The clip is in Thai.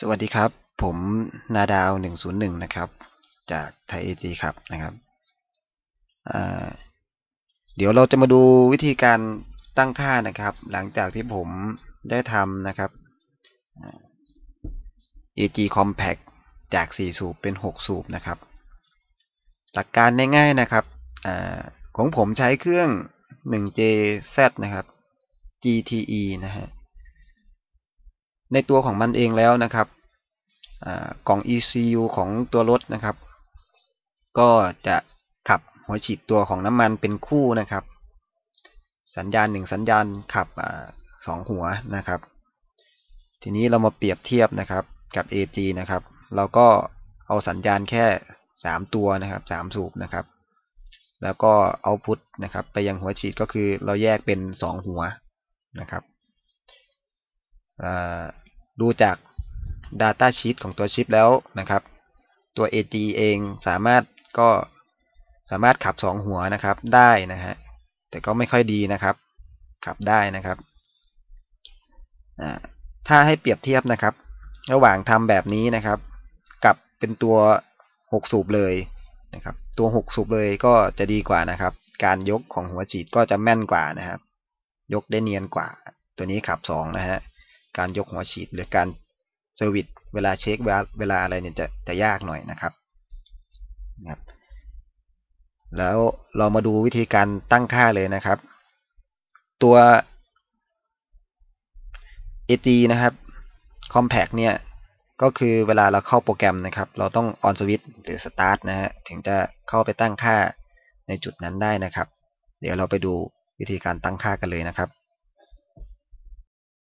สวัสดีครับ ผมนาดาว 101 นะครับ จากไทยเอจีครับนะครับ เดี๋ยวเราจะมาดูวิธีการตั้งค่านะครับ หลังจากที่ผมได้ทำนะครับ AG Compact จาก 4 สูบเป็น 6 สูบนะครับ หลักการง่ายๆนะครับอของผมใช้เครื่อง 1JZ นะครับ GTE นะฮะ ในตัวของมันเองแล้วนะครับกล่อง ECU ของตัวรถนะครับ ก็จะขับหัวฉีดตัวของน้ำมันเป็นคู่นะครับ สัญญาณหนึ่งสัญญาณขับสองหัวนะครับ ทีนี้เรามาเปรียบเทียบนะครับกับ AG นะครับ เราก็เอาสัญญาณแค่ 3 ตัวนะครับ 3 สูบนะครับ แล้วก็เอาพุทนะครับ ไปยังหัวฉีดก็คือเราแยกเป็น 2 หัวนะครับ ดูจาก Data Sheet ของตัวชิปแล้วนะครับ ตัว AG เองสามารถก็สามารถขับ 2 หัวนะครับได้นะฮะแต่ก็ไม่ค่อยดีนะครับ ขับได้นะครับถ้าให้เปรียบเทียบนะครับ ระหว่างทำแบบนี้นะครับ กับเป็นตัว 6 สูบเลยนะครับ ตัว 6 สูบเลยก็จะดีกว่านะครับ การยกของหัวฉีดก็จะแม่นกว่านะครับ ยกได้เนียนกว่า ตัวนี้ขับ 2 นะฮะ การยกหัวฉีดหรือการเซอร์วิสเวลาเช็คเวลาอะไรเนี่ยจะจะยากหน่อยนะครับนะครับ แล้วเรามาดูวิธีการตั้งค่าเลยนะครับ ตัว AG นะครับ Compact เนี่ยก็คือเวลาเราเข้าโปรแกรมนะครับ เราต้อง on switch หรือ start นะฮะถึงจะเข้าไปตั้งค่าในจุดนั้นได้นะครับ เดี๋ยวเราไปดูวิธีการตั้งค่ากันเลยนะครับ